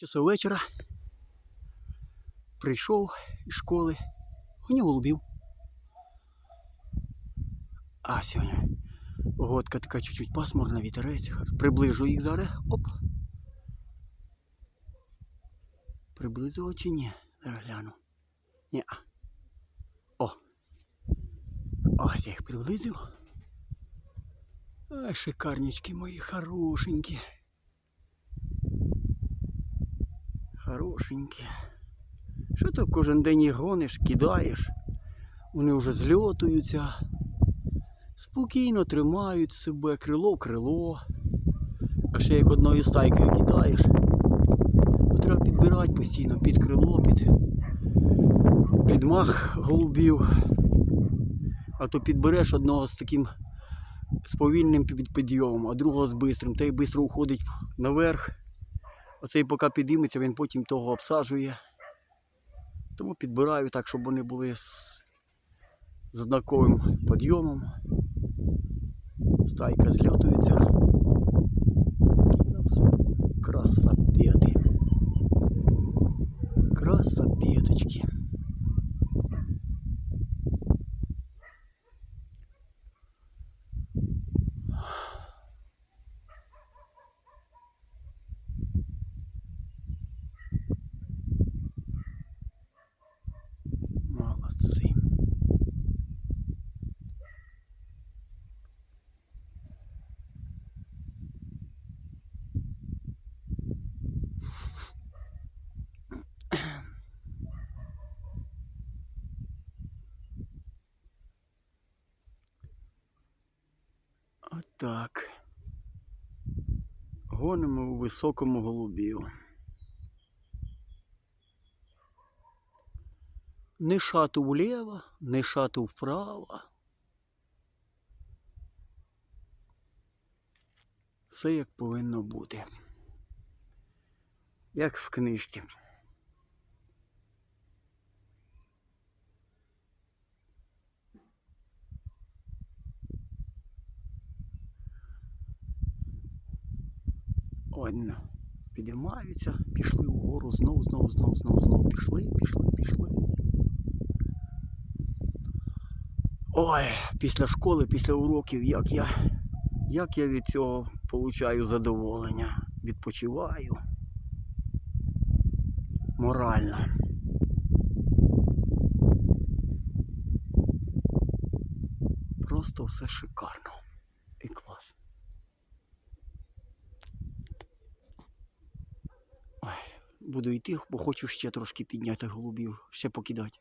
Часов вечора прийшов із школи, гоню голубів. А сьогодні погодка така чуть-чуть пасмурна, вітерець. Приближу їх зараз. Оп. Приблизило чи ні? Зараз гляну. Ні. О. Ось я їх приблизив. Ай, шикарнички мої, хорошенькі. Хорошенькі. Що ти кожен день їх гониш, кидаєш? Вони вже зльотуються, спокійно тримають себе крило в крило. А ще як одною стайкою кидаєш, то треба підбирати постійно під крило, під, під мах голубів. А то підбереш одного з таким з повільним підйомом, а другого з бистрим. Той швидко уходить наверх. Оцей поки підійметься, він потім того обсаджує. Тому підбираю так, щоб вони були з, з однаковим підйомом. Стайка зльотується. Все. Красапети. Красапеточки. Отак. Гонимо у високому голубів. Не шату вліво, не шату вправо. Все як повинно бути. Як в книжці. Одно. Підіймаються, пішли вгору, знову, знову, знову, знову, знову пішли, пішли, пішли. Ой, після школи, після уроків, як я, як я від цього получаю задоволення, відпочиваю. Морально. Просто все шикарно і клас. Ой, буду йти, бо хочу ще трошки підняти голубів, ще покидати.